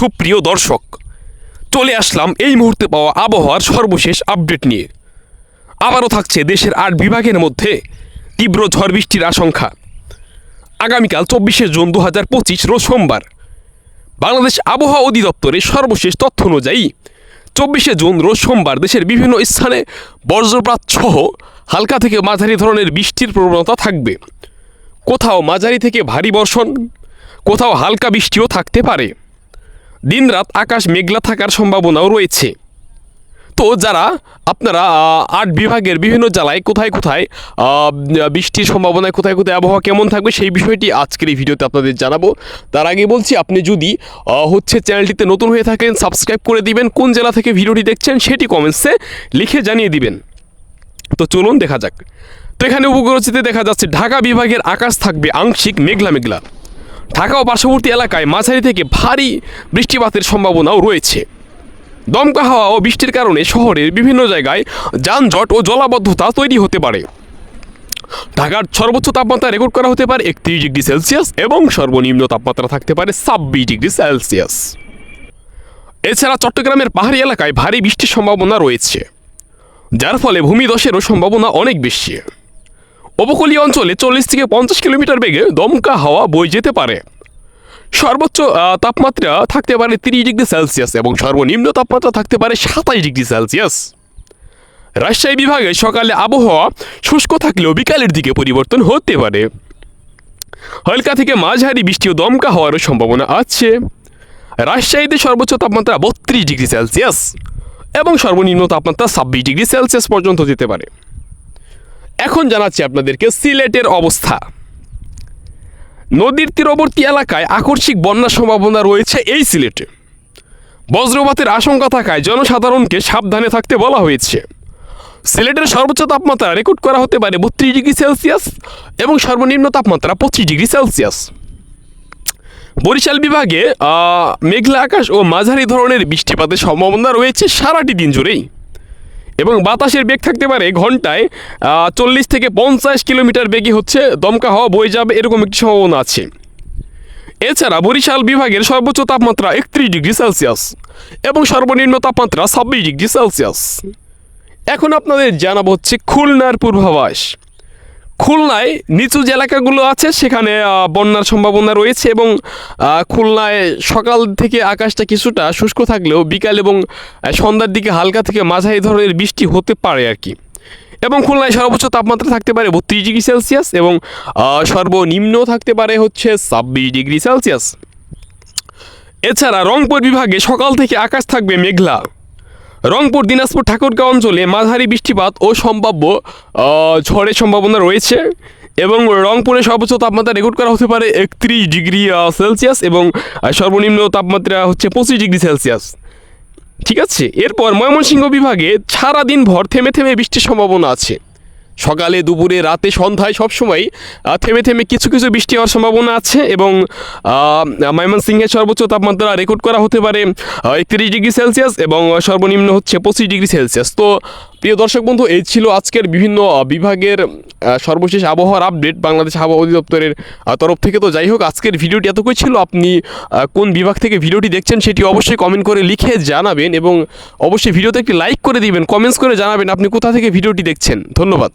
সুপ্রিয় দর্শক, চলে আসলাম এই মুহূর্তে পাওয়া আবহাওয়ার সর্বশেষ আপডেট নিয়ে। আবারও থাকছে দেশের আট বিভাগের মধ্যে তীব্র ঝড় বৃষ্টির আশঙ্কা। আগামীকাল চব্বিশে জুন দু হাজার পঁচিশ রোজ সোমবার। বাংলাদেশ আবহাওয়া অধিদপ্তরের সর্বশেষ তথ্য অনুযায়ী, চব্বিশে জুন রোজ সোমবার দেশের বিভিন্ন স্থানে বজ্রপাত সহ হালকা থেকে মাঝারি ধরনের বৃষ্টির প্রবণতা থাকবে। কোথাও মাঝারি থেকে ভারী বর্ষণ, কোথাও হালকা বৃষ্টিও থাকতে পারে। দিনরাত আকাশ মেঘলা থাকার সম্ভাবনাও রয়েছে। তো যারা, আপনারা আট বিভাগের বিভিন্ন জেলায় কোথায় কোথায় বৃষ্টির সম্ভাবনায় কোথায় কোথায় আবহাওয়া কেমন থাকবে সেই বিষয়টি আজকের এই ভিডিওতে আপনাদের জানাব। তার আগে বলছি, আপনি যদি হচ্ছে চ্যানেলটিতে নতুন হয়ে থাকেন, সাবস্ক্রাইব করে দিবেন, কোন জেলা থেকে ভিডিওটি দেখছেন সেটি কমেন্টসে লিখে জানিয়ে দিবেন। তো চলুন দেখা যাক। তো এখানে উপগ্রহচিতে দেখা যাচ্ছে, ঢাকা বিভাগের আকাশ থাকবে আংশিক মেঘলা মেঘলা। ঢাকা ও পার্শ্ববর্তী এলাকায় মাঝারি থেকে ভারী বৃষ্টিপাতের সম্ভাবনাও রয়েছে। দমকা হাওয়া ও বৃষ্টির কারণে শহরের বিভিন্ন জায়গায় যানজট ও জলাবদ্ধতা তৈরি হতে পারে। ঢাকার সর্বোচ্চ তাপমাত্রা রেকর্ড করা হতে পারে একত্রিশ ডিগ্রি সেলসিয়াস এবং সর্বনিম্ন তাপমাত্রা থাকতে পারে ছাব্বিশ ডিগ্রি সেলসিয়াস। এছাড়া চট্টগ্রামের পাহাড়ি এলাকায় ভারী বৃষ্টির সম্ভাবনা রয়েছে, যার ফলে ভূমিধসেরও সম্ভাবনা অনেক বেশি। উপকূলীয় অঞ্চলে চল্লিশ থেকে পঞ্চাশ কিলোমিটার বেগে দমকা হাওয়া বয়ে যেতে পারে। সর্বোচ্চ তাপমাত্রা থাকতে পারে তিরিশ ডিগ্রি সেলসিয়াস এবং সর্বনিম্ন তাপমাত্রা থাকতে পারে সাতাশ ডিগ্রি সেলসিয়াস। রাজশাহী বিভাগে সকালে আবহাওয়া শুষ্ক থাকলেও বিকালের দিকে পরিবর্তন হতে পারে। হালকা থেকে মাঝারি বৃষ্টি ও দমকা হওয়ারও সম্ভাবনা আছে। রাজশাহীতে সর্বোচ্চ তাপমাত্রা বত্রিশ ডিগ্রি সেলসিয়াস এবং সর্বনিম্ন তাপমাত্রা ছাব্বিশ ডিগ্রি সেলসিয়াস পর্যন্ত যেতে পারে। এখন জানাচ্ছি আপনাদেরকে সিলেটের অবস্থা। নদীর তীরবর্তী এলাকায় আকস্মিক বন্যার সম্ভাবনা রয়েছে এই সিলেটে। বজ্রপাতের আশঙ্কা থাকায় জনসাধারণকে সাবধানে থাকতে বলা হয়েছে। সিলেটের সর্বোচ্চ তাপমাত্রা রেকর্ড করা হতে পারে বত্রিশ ডিগ্রি সেলসিয়াস এবং সর্বনিম্ন তাপমাত্রা পঁচিশ ডিগ্রি সেলসিয়াস। বরিশাল বিভাগে মেঘলা আকাশ ও মাঝারি ধরনের বৃষ্টিপাতের সম্ভাবনা রয়েছে সারাটি দিন জুড়েই। এবং বাতাসের বেগ থাকতে পারে ঘন্টায় চল্লিশ থেকে পঞ্চাশ কিলোমিটার বেগে হচ্ছে দমকা হওয়া বয়ে যাবে, এরকম একটি সম্ভাবনা আছে। এছাড়া বরিশাল বিভাগের সর্বোচ্চ তাপমাত্রা একত্রিশ ডিগ্রি সেলসিয়াস এবং সর্বনিম্ন তাপমাত্রা ছাব্বিশ ডিগ্রি সেলসিয়াস। এখন আপনাদের জানাব হচ্ছে খুলনার পূর্বাভাস। খুলনায় নিচু যে এলাকাগুলো আছে, সেখানে বন্যার সম্ভাবনা রয়েছে এবং খুলনায় সকাল থেকে আকাশটা কিছুটা শুষ্ক থাকলেও বিকাল এবং সন্ধ্যার দিকে হালকা থেকে মাঝারি ধরনের বৃষ্টি হতে পারে আর কি। এবং খুলনায় সর্বোচ্চ তাপমাত্রা থাকতে পারে বত্রিশ ডিগ্রি সেলসিয়াস এবং সর্বনিম্ন থাকতে পারে হচ্ছে ছাব্বিশ ডিগ্রি সেলসিয়াস। এছাড়া রংপুর বিভাগে সকাল থেকে আকাশ থাকবে মেঘলা। রংপুর, দিনাজপুর, ঠাকুরগাঁও অঞ্চলে মাঝারি বৃষ্টিপাত ও সম্ভাব্য ঝড়ের সম্ভাবনা রয়েছে এবং রংপুরে সর্বোচ্চ তাপমাত্রা রেকর্ড করা হতে পারে একত্রিশ ডিগ্রি সেলসিয়াস এবং সর্বনিম্ন তাপমাত্রা হচ্ছে পঁচিশ ডিগ্রি সেলসিয়াস। ঠিক আছে? এরপর ময়মনসিংহ বিভাগে সারাদিন ভর থেমে থেমে বৃষ্টির সম্ভাবনা আছে। সকালে, দুপুরে, রাতে, সন্ধ্যায় সবসময় থেমে থেমে কিছু কিছু বৃষ্টি হওয়ার সম্ভাবনা আছে এবং ময়মন ময়মনসিংহের সর্বোচ্চ তাপমাত্রা রেকর্ড করা হতে পারে একত্রিশ ডিগ্রি সেলসিয়াস এবং সর্বনিম্ন হচ্ছে পঁচিশ ডিগ্রি সেলসিয়াস। তো প্রিয় দর্শক বন্ধু, এই ছিল আজকের বিভিন্ন বিভাগের সর্বশেষ আবহাওয়ার আপডেট বাংলাদেশ আবহাওয়া অধিদপ্তরের তরফ থেকে। তো যাই হোক, আজকের ভিডিওটি এতকই ছিল। আপনি কোন বিভাগ থেকে ভিডিওটি দেখছেন সেটি অবশ্যই কমেন্ট করে লিখে জানাবেন এবং অবশ্যই ভিডিওতে একটি লাইক করে দিবেন কমেন্টস করে জানাবেন আপনি কোথা থেকে ভিডিওটি দেখছেন। ধন্যবাদ।